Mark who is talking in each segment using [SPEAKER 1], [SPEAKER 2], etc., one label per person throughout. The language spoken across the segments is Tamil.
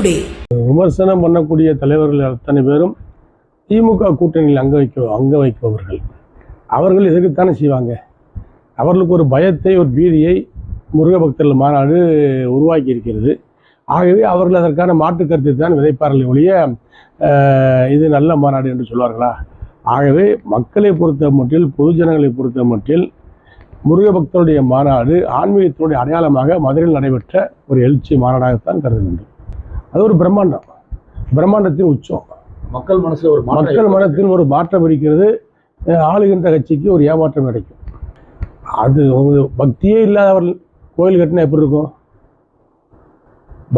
[SPEAKER 1] டுடே
[SPEAKER 2] விமர்சனம் பண்ணக்கூடிய தலைவர்கள் அத்தனை பேரும் திமுக கூட்டணியில் அங்க வைக்க அங்க வைப்பவர்கள். அவர்கள் எதுக்குத்தானே செய்வாங்க? அவர்களுக்கு ஒரு பயத்தை ஒரு பீதியை முருக பக்தர்கள் மாநாடு உருவாக்கி இருக்கிறது. ஆகவே அவர்கள் அதற்கான மாற்று கருத்தை தான் விதைப்பார்கள் ஒழிய இது நல்ல மாநாடு என்று சொல்வார்களா? ஆகவே மக்களை பொறுத்த மட்டில் பொதுஜனங்களை பொறுத்த மட்டில் முருக பக்தருடைய மாநாடு ஆன்மீகத்தினுடைய அடையாளமாக மதுரையில் நடைபெற்ற ஒரு எழுச்சி மாநாடாகத்தான் கருத வேண்டும். அது ஒரு பிரம்மாண்டம். பிரம்மாண்டத்தின் உச்சம்.
[SPEAKER 3] மக்கள் மனசுல ஒரு
[SPEAKER 2] மக்கள் மனத்தில் ஒரு மாற்றம் இருக்கிறது. ஆளுகின்ற கட்சிக்கு ஒரு ஏமாற்றம் கிடைக்கும். அது பக்தியே இல்லாதவர்கள் கோயில் கட்டினா எப்படி இருக்கும்?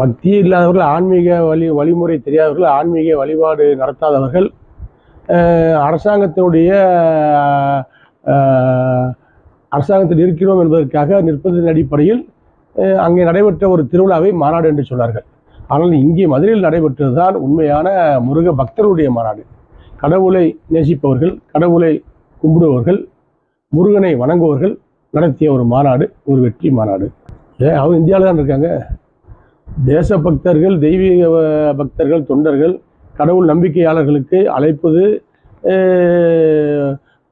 [SPEAKER 2] பக்தியே இல்லாதவர்கள் ஆன்மீக வழி வழிமுறை தெரியாதவர்கள் ஆன்மீக வழிபாடு நடத்தாதவர்கள் அரசாங்கத்தினுடைய அரசாங்கத்தில் இருக்கிறோம் என்பதற்காக நிற்பதன் அடிப்படையில் அங்கே நடைபெற்ற ஒரு திருவிழாவை மாநாடு என்று சொன்னார்கள். ஆனால் இங்கே மதுரையில் நடைபெற்றதுதான் உண்மையான முருக பக்தருடைய மாநாடு. கடவுளை நேசிப்பவர்கள் கடவுளை கும்பிடுபவர்கள் முருகனை வணங்குவர்கள் நடத்திய ஒரு மாநாடு ஒரு வெற்றி மாநாடு. ஏன் அவங்க இந்தியாவில் தான் இருக்காங்க. தேச பக்தர்கள் தெய்வீக பக்தர்கள் தொண்டர்கள் கடவுள் நம்பிக்கையாளர்களுக்கு அழைப்பது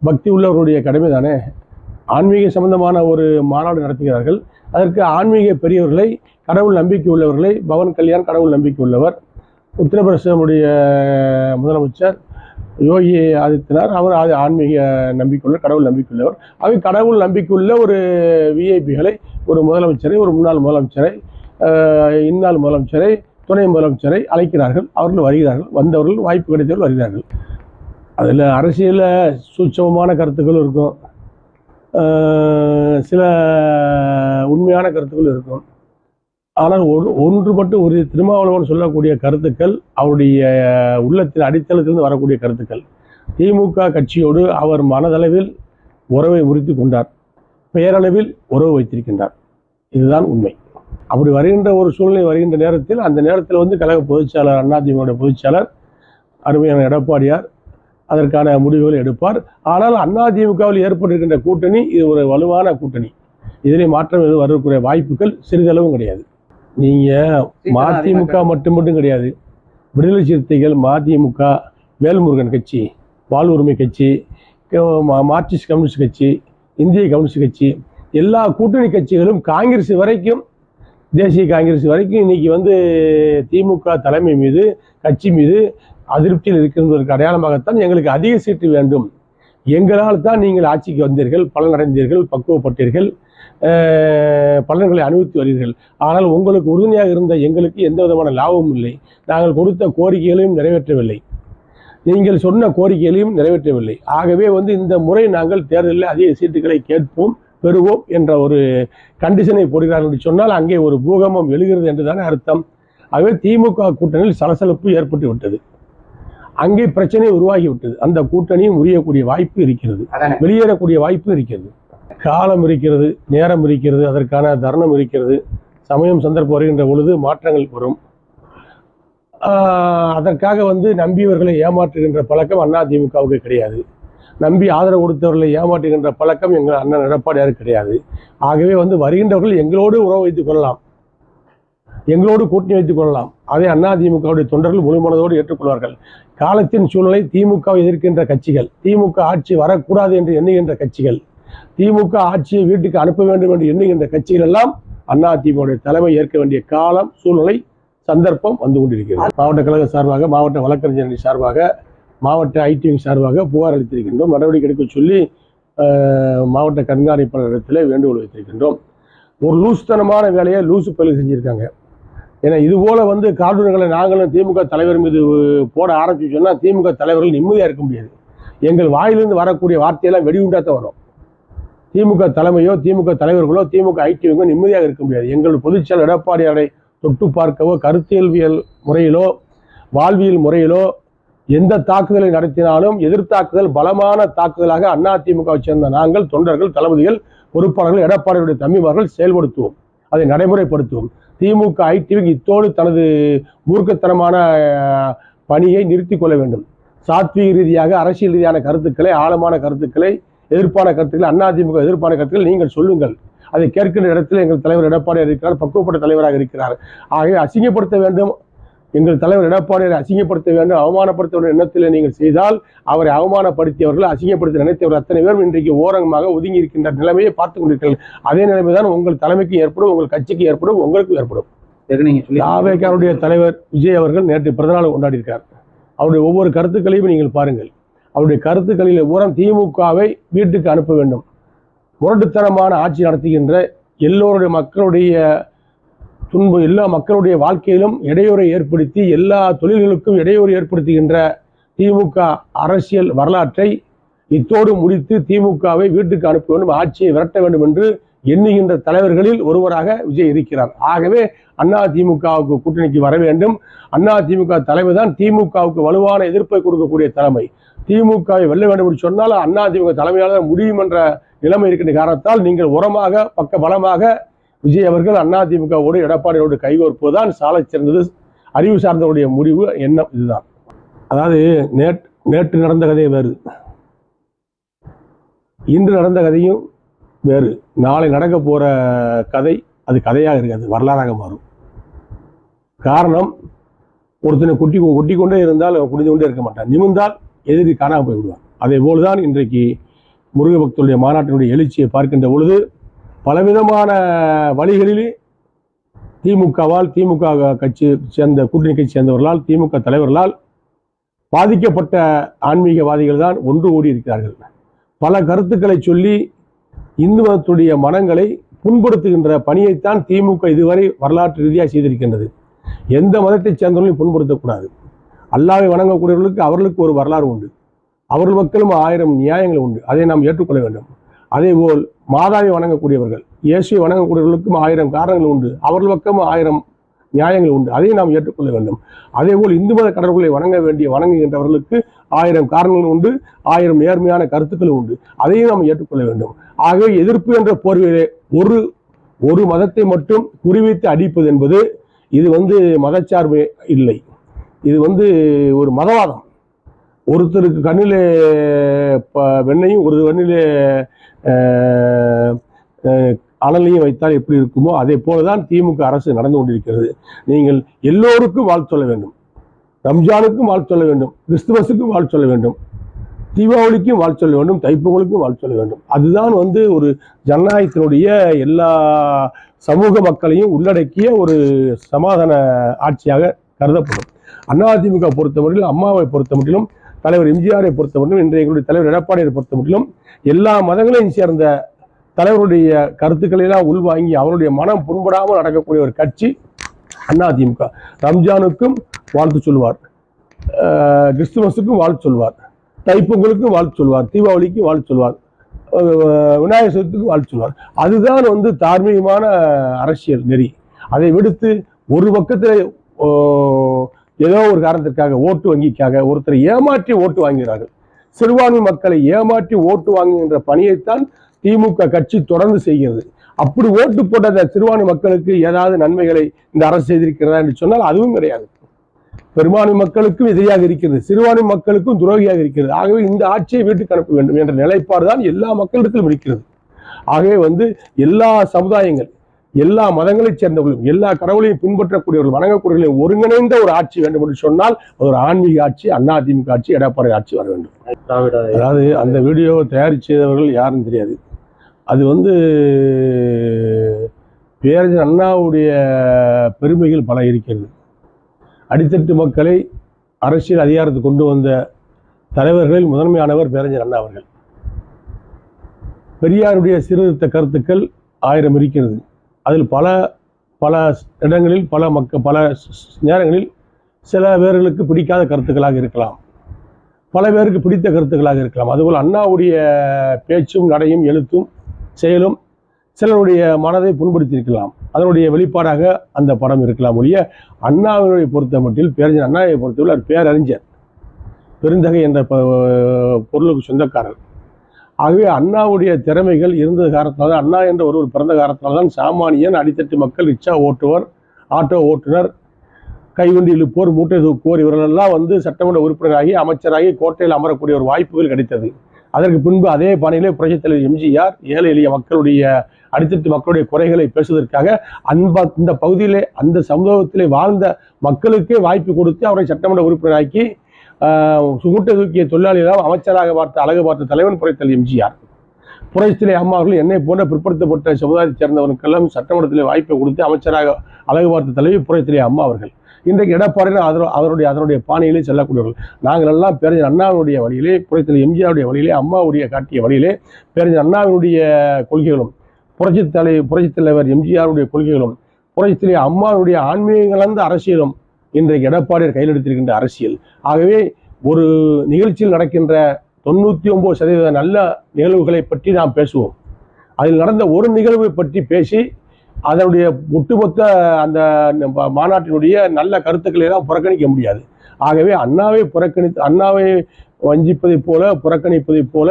[SPEAKER 2] பக்தி உள்ளவர்களுடைய கடமை தானே. ஆன்மீக சம்பந்தமான ஒரு மாநாடு நடத்துகிறார்கள். அதற்கு ஆன்மீக பெரியவர்களை கடவுள் நம்பிக்கை உள்ளவர்களை பவன் கல்யாண் கடவுள் நம்பிக்கை உள்ளவர். உத்தரப்பிரதேசனுடைய முதலமைச்சர் யோகி ஆதித்யநாத் அவர் அது ஆன்மீக நம்பிக்கையுள்ள கடவுள் நம்பிக்கையுள்ளவர் அவை கடவுள் நம்பிக்கையுள்ள ஒரு விஐபிகளை ஒரு முதலமைச்சரை ஒரு முன்னாள் முதலமைச்சரை இந்நாள் முதலமைச்சரை துணை முதலமைச்சரை அழைக்கிறார்கள். அவர்கள் வருகிறார்கள். வந்தவர்கள் வாய்ப்பு கிடைத்தவர்கள் வருகிறார்கள். அதில் அரசியலில் சூட்சமமான கருத்துக்கள் இருக்கும். சில உண்மையான கருத்துக்கள் இருக்கும். ஆனால் ஒரு ஒன்று மட்டும் ஒரு திருமாவளவன் சொல்லக்கூடிய கருத்துக்கள் அவருடைய உள்ளத்தின் அடித்தளத்திலிருந்து வரக்கூடிய கருத்துக்கள். திமுக கட்சியோடு அவர் மனதளவில் உறவை முறித்து கொண்டார். பெயரளவில் உறவு வைத்திருக்கின்றார். இதுதான் உண்மை. அப்படி வருகின்ற ஒரு சூழ்நிலை வருகின்ற நேரத்தில் அந்த நேரத்தில் வந்து கழக பொதுச்செயலர் அதிமுக பொதுச்செயலர் அருமையான எடப்பாடியார் அதற்கான முடிவுகளை எடுப்பார். ஆனால் அதிமுகவில் ஏற்பட்டிருக்கின்ற கூட்டணி இது ஒரு வலுவான கூட்டணி. இதிலே மாற்றம் எதுவும் வரக்கூடிய வாய்ப்புகள் சிறிதளவும் கிடையாது. நீங்க மதிமுக மட்டும் மட்டும் கிடையாது. விடுதலை சிறுத்தைகள் மதிமுக வேல்முருகன் கட்சி வாழ் உரிமை கட்சி மார்க்சிஸ்ட் கம்யூனிஸ்ட் கட்சி இந்திய கம்யூனிஸ்ட் கட்சி எல்லா கூட்டணி கட்சிகளும் காங்கிரஸ் வரைக்கும் தேசிய காங்கிரஸ் வரைக்கும் இன்னைக்கு வந்து திமுக தலைமை மீது கட்சி மீது அதிருப்தியில் இருக்கின்றதற்கு அடையாளமாகத்தான் எங்களுக்கு அதிக சீட்டு வேண்டும். எங்களால் தான் நீங்கள் ஆட்சிக்கு வந்தீர்கள் பலனடைந்தீர்கள் பக்குவப்பட்டீர்கள். பலன்களை அனுபவித்து வருகிறீர்கள். ஆனால் உங்களுக்கு உறுதுணையாக இருந்த எங்களுக்கு எந்த விதமான லாபமும் இல்லை. நாங்கள் கொடுத்த கோரிக்கைகளையும் நிறைவேற்றவில்லை. நீங்கள் சொன்ன கோரிக்கைகளையும் நிறைவேற்றவில்லை. ஆகவே வந்து இந்த முறை நாங்கள் தேர்தலில் அதிக சீட்டுகளை கேட்போம் பெறுவோம் என்ற ஒரு கண்டிஷனை போடுகிறார்கள் என்று சொன்னால் அங்கே ஒரு பூகம்பம் எழுகிறது என்றுதானே அர்த்தம். ஆகவே திமுக கூட்டணியில் சலசலப்பு ஏற்பட்டு விட்டது. அங்கே பிரச்சனை உருவாகி விட்டது. அந்த கூட்டணியும் உரியக்கூடிய வாய்ப்பு இருக்கிறது. வெளியேறக்கூடிய வாய்ப்பு இருக்கிறது. காலம் இருக்கிறது நேரம் இருக்கிறது அதற்கான தருணம் இருக்கிறது சமயம் சந்தர்ப்பம் வருகின்ற பொழுது மாற்றங்கள் வரும். அதற்காக வந்து நம்பியவர்களை ஏமாற்றுகின்ற பழக்கம் அதிமுகவுக்கு கிடையாது. நம்பி ஆதரவு கொடுத்தவர்களை ஏமாற்றுகின்ற பழக்கம் எங்கள் அண்ணன் எடப்பாடியாருக்கு கிடையாது. ஆகவே வந்து வருகின்றவர்கள் எங்களோடு உறவு வைத்துக் கொள்ளலாம். எங்களோடு கூட்டணி வைத்துக் கொள்ளலாம். அதை அதிமுகவுடைய தொண்டர்கள் முழுமனதோடு ஏற்றுக்கொள்வார்கள். காலத்தின் சூழ்நிலை திமுக எதிர்க்கின்ற கட்சிகள் திமுக ஆட்சி வரக்கூடாது என்று எண்ணுகின்ற கட்சிகள் திமுக ஆட்சியை வீட்டுக்கு அனுப்ப வேண்டும் என்று எண்ணுகின்ற கட்சிகள் எல்லாம் அண்ணா திமுக தலைமை ஏற்க வேண்டிய காலம் சூழ்நிலை சந்தர்ப்பம் வந்து கொண்டிருக்கிறது. மாவட்ட கழக சார்பாக மாவட்ட வழக்கறிஞர் சார்பாக மாவட்ட ஐடிஎம் சார்பாக புகார் அளித்திருக்கின்றோம். நடவடிக்கை எடுக்க சொல்லி மாவட்ட கண்காணிப்பாளரிடத்தில் வேண்டுகோள் வைத்திருக்கின்றோம். ஒரு லூசுத்தனமான வேலையை லூசு பயில செஞ்சுருக்காங்க. ஏன்னா இது போல வந்து கார்டூன்களை நாங்களும் திமுக தலைவர் மீது போட ஆரம்பிச்சு சொன்னால் திமுக தலைவர்கள் நிம்மதியாக இருக்க முடியாது. எங்கள் வாயிலிருந்து வரக்கூடிய வார்த்தையெல்லாம் வெடிகுண்டாக தான் வரும். திமுக தலைமையோ திமுக தலைவர்களோ திமுக ஐடிவிங்கோ நிம்மதியாக இருக்க முடியாது. எங்கள் பொதுச்செயலர் எடப்பாடியாரை தொட்டு பார்க்கவோ கருத்தியல்வியல் முறையிலோ வாழ்வியல் முறையிலோ எந்த தாக்குதலை நடத்தினாலும் எதிர்த்தாக்குதல் பலமான தாக்குதலாக அதிமுகவை சேர்ந்த நாங்கள் தொண்டர்கள் தளபதிகள் பொறுப்பாளர்கள் எடப்பாடியுடைய தம்பிமார்கள் செயல்படுத்துவோம். அதை நடைமுறைப்படுத்துவோம். திமுக ஐடிவிங் இத்தோடு தனது மூர்க்கத்தனமான பணியை நிறுத்தி கொள்ள வேண்டும். சாத்வீக ரீதியாக அரசியல் ரீதியான கருத்துக்களை ஆழமான கருத்துக்களை எதிர்ப்பான கருத்துக்களை அதிமுக எதிர்ப்பான கருத்துக்களை நீங்கள் சொல்லுங்கள். அதை கேட்கின்ற இடத்தில் எங்கள் தலைவர் எடப்பாடியார் இருக்கிறார் பக்குவப்பட்ட தலைவராக இருக்கிறார். ஆகவே அசிங்கப்படுத்த வேண்டும். எங்கள் தலைவர் எடப்பாடியை அசிங்கப்படுத்த வேண்டும். அவமானப்படுத்த வேண்டும் எண்ணத்தில் நீங்கள் செய்தால் அவரை அவமானப்படுத்தியவர்கள் அசிங்கப்படுத்த நினைத்தவர்கள் அத்தனை பேரும் இன்றைக்கு ஓரங்கமாக ஒதுங்கி இருக்கின்ற நிலைமையை பார்த்து கொண்டிருக்கிறீர்கள். அதே நிலைமை தான் உங்கள் தலைமைக்கு ஏற்படும் உங்கள் கட்சிக்கு ஏற்படும் உங்களுக்கும் ஏற்படும். தாவேக்காருடைய தலைவர் விஜய் அவர்கள் நேற்று பிறந்தநாள் கொண்டாடியிருக்கார் அவருடைய ஒவ்வொரு கருத்துக்களையும் நீங்கள் பாருங்கள். அவருடைய கருத்துக்களில் பூரம் திமுகவை வீட்டுக்கு அனுப்ப வேண்டும். முரட்டுத்தனமான ஆட்சி நடத்துகின்ற எல்லோருடைய மக்களுடைய துன்பு எல்லா மக்களுடைய வாழ்க்கையிலும் இடையூறை ஏற்படுத்தி எல்லா தொழில்களுக்கும் இடையூறு ஏற்படுத்துகின்ற திமுக அரசியல் வரலாற்றை இத்தோடு முடித்து திமுகவை வீட்டுக்கு அனுப்ப வேண்டும் ஆட்சியை விரட்ட வேண்டும் என்று எண்ணுகின்ற தலைவர்களில் ஒருவராக விஜய் இருக்கிறார். ஆகவே அண்ணா திமுகவுக்கு கூட்டணிக்கு வர வேண்டும். அண்ணா திமுக தலைமை தான் திமுகவுக்கு வலுவான எதிர்ப்பை கொடுக்கக்கூடிய தலைமை. திமுகவை வெல்ல வேண்டும் என்று சொன்னால் அண்ணா திமுக தலைமையால் தான் முடியும் என்ற நிலைமை இருக்கின்ற காரணத்தால் நீங்கள் உரமாக பக்க பலமாக விஜய் அவர்கள் அண்ணா திமுகவோடு எடப்பாடியோடு கைகோர்ப்பதுதான் சாலை சிறந்தது. அறிவு சார்ந்தவருடைய முடிவு எண்ணம் இதுதான். அதாவது நேற்று நேற்று நடந்த கதை வேறு. இன்று நடந்த கதையும் வேறு. நாளை நடக்க போற கதை அது கதையாக இருக்காது வரலாறாக மாறும். காரணம் ஒருத்தனை குட்டி கொட்டி கொண்டே இருந்தால் குடிந்து கொண்டே இருக்க மாட்டான். நிமிர்ந்தால் எதிரி காணாமல் போய்விடுவார் அதே போலதான் இன்றைக்கு முருக பக்தருடைய மாநாட்டினுடைய எழுச்சியை பார்க்கின்ற பொழுது பலவிதமான வழிகளிலே திமுகவால் திமுக கட்சி சேர்ந்த கூட்டணி கட்சி சேர்ந்தவர்களால் திமுக தலைவர்களால் பாதிக்கப்பட்ட ஆன்மீகவாதிகள் தான் ஒன்று ஓடி இருக்கிறார்கள். பல கருத்துக்களை சொல்லி இந்து மதத்துடைய மனங்களை புண்படுத்துகின்ற பணியைத்தான் திமுக இதுவரை வரலாற்று ரீதியாக செய்திருக்கின்றது. எந்த மதத்தைச் சேர்ந்தவர்களையும் புண்படுத்தக்கூடாது. அல்லாவை வணங்கக்கூடியவர்களுக்கு அவர்களுக்கு ஒரு வரலாறு உண்டு. அவர்கள் மக்களும் ஆயிரம் நியாயங்கள் உண்டு. அதை நாம் ஏற்றுக்கொள்ள வேண்டும். அதேபோல் மாதாவை வணங்கக்கூடியவர்கள் இயேசுவை வணங்கக்கூடியவர்களுக்கும் ஆயிரம் காரணங்கள் உண்டு. அவர்கள் பக்கமும் ஆயிரம் நியாயங்கள் உண்டு. அதையும் நாம் ஏற்றுக்கொள்ள வேண்டும். அதேபோல் இந்து மத கடவுள்களை வணங்க வேண்டிய வணங்குகின்றவர்களுக்கு ஆயிரம் காரணங்கள் உண்டு. ஆயிரம் நேர்மையான கருத்துக்கள் உண்டு. அதையும் நாம் ஏற்றுக்கொள்ள வேண்டும். ஆகவே எதிர்ப்பு என்ற போர்வையிலே ஒரு ஒரு மதத்தை மட்டும் குறிவைத்து அடிப்பது என்பது இது வந்து மதச்சார்பு இல்லை. இது வந்து ஒரு மதவாதம். ஒருத்தருக்கு கண்ணில் வெண்ணையும் ஒரு கண்ணிலே அனலையும் வைத்தால் எப்படி இருக்குமோ அதே போலதான் திமுக அரசு நடந்து கொண்டிருக்கிறது. நீங்கள் எல்லோருக்கும் வாழ்த்து சொல்ல வேண்டும். ரம்ஜானுக்கும் வாழ்த்து சொல்ல வேண்டும். கிறிஸ்துமஸுக்கும் வாழ்த்து சொல்ல வேண்டும். தீபாவளிக்கும் வாழ்த்து சொல்ல வேண்டும். தைப்பொங்கலுக்கும் வாழ்த்து சொல்ல வேண்டும். அதுதான் வந்து ஒரு ஜனநாயகத்தினுடைய எல்லா சமூக மக்களையும் உள்ளடக்கிய ஒரு சமாதான ஆட்சியாக கருதப்படும். அதிமுக பொறுத்தவரையிலும் அம்மாவை பொறுத்தமட்டிலும் தலைவர் எம்ஜிஆரை பொறுத்தமட்டிலும் இன்றைய எங்களுடைய தலைவர் எடப்பாடியை பொறுத்தமட்டிலும் எல்லா மதங்களையும் சேர்ந்த தலைவருடைய கருத்துக்களை எல்லாம் உள்வாங்கி அவருடைய மனம் புண்படாமல் நடக்கக்கூடிய ஒரு கட்சி அதிமுக ரம்ஜானுக்கும் வாழ்த்து சொல்வார். கிறிஸ்துமஸுக்கும் வாழ்த்து சொல்வார். தைப்பொங்கலுக்கும் வாழ்த்து சொல்வார். தீபாவளிக்கும் வாழ்த்து சொல்வார். விநாயகர் சதுர்த்திக்கும் வாழ்த்து சொல்வார். அதுதான் வந்து தார்மீகமான அரசியல் நெறி. அதை விடுத்து ஒரு பக்கத்தில் ஏதோ ஒரு காரணத்திற்காக ஓட்டு வங்கிக்காக ஒருத்தரை ஏமாற்றி ஓட்டு வாங்குகிறார்கள். சிறுபான்மை மக்களை ஏமாற்றி ஓட்டு வாங்குகின்ற பணியைத்தான் திமுக கட்சி தொடர்ந்து செய்கிறது. அப்படி ஓட்டு போட்ட அந்த சிறுபான்மை மக்களுக்கு ஏதாவது நன்மைகளை இந்த அரசு செய்திருக்கிறதா என்று சொன்னால் அதுவும் கிடையாது. பெரும்பான்மை மக்களுக்கும் எதிரியாக இருக்கிறது. சிறுபான்மை மக்களுக்கும் துரோகியாக இருக்கிறது. ஆகவே இந்த ஆட்சியை வீட்டுக்கு அனுப்ப வேண்டும் என்ற நிலைப்பாடு தான் எல்லா மக்களிடத்திலும் இருக்கிறது. ஆகவே வந்து எல்லா சமுதாயங்கள் எல்லா மதங்களைச் சேர்ந்தவர்களும் எல்லா கடவுளையும் பின்பற்றக்கூடியவர்கள் வணங்கக்கூடியவர்களையும் ஒருங்கிணைந்த ஒரு ஆட்சி வேண்டும் என்று சொன்னால் ஒரு ஆன்மீக ஆட்சி அதிமுக ஆட்சி எடப்பாடி ஆட்சி வர வேண்டும். அதாவது அந்த வீடியோவை தயாரிச்சவர்கள் யாருன்னு தெரியாது. அது வந்து பேரறிஞர் அண்ணாவுடைய பெருமைகள் பல இருக்கிறது. அடித்தட்டு மக்களை அரசியல் அதிகாரத்துக்கு கொண்டு வந்த தலைவர்களில் முதன்மையானவர் பேரறிஞர் அண்ணா அவர்கள். பெரியாருடைய சீர்திருத்த கருத்துக்கள் ஆயிரம் இருக்கிறது. அதில் பல பல இடங்களில் பல மக்க பல நேரங்களில் சில பேர்களுக்கு பிடிக்காத கருத்துக்களாக இருக்கலாம். பல பேருக்கு பிடித்த கருத்துக்களாக இருக்கலாம். அதுபோல் அண்ணாவுடைய பேச்சும் நடையும் எழுத்தும் செயலும் சிலருடைய மனதை புண்படுத்தியிருக்கலாம். அதனுடைய வெளிப்பாடாக அந்த படம் இருக்கலாம் ஒழிய அண்ணாவினுடைய பொறுத்த மட்டில் பேரறிஞர் அண்ணாவை பொறுத்தவரை அவர் பேரறிஞர். பெருந்தகை என்ற ப- பொருளுக்கு சொந்தக்காரர். ஆகவே அண்ணாவுடைய திறமைகள் இருந்தது காரணத்தினால அண்ணா என்ற ஒருவர் பிறந்த காரணத்தினால தான் சாமானியன் அடித்தட்டு மக்கள் ரிக்ஷா ஓட்டுவர் ஆட்டோ ஓட்டுநர் கைவண்டி இழுப்போர் மூட்டை தூக்குவோர் இவர்களெல்லாம் வந்து சட்டமன்ற உறுப்பினராகி அமைச்சராகி கோட்டையில் அமரக்கூடிய ஒரு வாய்ப்புகள் கிடைத்தது. அதற்கு பின்பு அதே பாணியிலே புரட்சித் தலைவர் எம்ஜிஆர் ஏழை எளிய மக்களுடைய அடித்தட்டு மக்களுடைய குறைகளை பேசுவதற்காக அந்த இந்த பகுதியிலே அந்த சமூகத்திலே வாழ்ந்த மக்களுக்கே வாய்ப்பு கொடுத்து அவரை சட்டமன்ற உறுப்பினராக்கி ஆஹ், தூக்கிய தொழிலாளிகளாக அமைச்சராக பார்த்த அழகு பார்த்த தலைவன் புரைத்தல் எம்ஜிஆர். புரட்சித்திலே அம்மா அவர்கள் என்னை போன்ற பிற்படுத்தப்பட்ட சமுதாயத்தைச் சேர்ந்தவர்களுக்கெல்லாம் சட்டமன்றத்தில் வாய்ப்பை கொடுத்து அமைச்சராக அழகு பார்த்த தலைவி புரட்சித்திலே அம்மா அவர்கள். இன்றைக்கு எடப்பாடியில் அதர அதனுடைய அதனுடைய பாணியிலே செல்லக்கூடியவர்கள். நாங்கள் எல்லாம் பேரஞ்சர் அண்ணாவினுடைய வழியிலே புரட்சித்தலைவர் எம்ஜிஆருடைய வழியிலே அம்மாவுடைய காட்டிய வழியிலே பேரஞ்சர் அண்ணாவினுடைய கொள்கைகளும் புரட்சித் தலை புரட்சித் தலைவர் எம்ஜிஆருடைய கொள்கைகளும் புரட்சித்திலே அம்மாவுடைய ஆன்மீக கலந்த அரசியலும் இன்றைக்கு எடப்பாடியார் கையில் எடுத்திருக்கின்ற அரசியல். ஆகவே ஒரு நிகழ்ச்சியில் நடக்கின்ற தொண்ணூற்றி ஒம்பது சதவீத நல்ல நிகழ்வுகளை பற்றி நாம் பேசுவோம். அதில் நடந்த ஒரு நிகழ்வை பற்றி பேசி அதனுடைய ஒட்டுமொத்த அந்த மாநாட்டினுடைய நல்ல கருத்துக்களை எல்லாம் புறக்கணிக்க முடியாது. ஆகவே அண்ணாவை புறக்கணித்து அண்ணாவை வஞ்சிப்பதைப் போல புறக்கணிப்பதைப் போல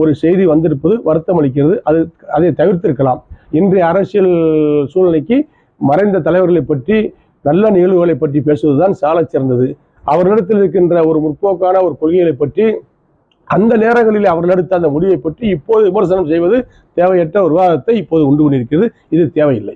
[SPEAKER 2] ஒரு செய்தி வந்திருப்பது வருத்தம் அளிக்கிறது. அது அதை தவிர்த்திருக்கலாம். இன்றைய அரசியல் சூழ்நிலைக்கு மறைந்த தலைவர்களை பற்றி நல்ல நிகழ்வுகளை பற்றி பேசுவதுதான் சாலச் சிறந்தது. அவர்களிடத்தில் இருக்கின்ற ஒரு முற்போக்கான ஒரு கொள்கைகளை பற்றி அந்த நேரங்களில் அவர்கள் எடுத்த அந்த முடிவை பற்றி இப்போது விமர்சனம் செய்வது தேவையற்ற ஒரு விவாதத்தை இப்போது உண்டு கொண்டிருக்கிறது இது தேவையில்லை.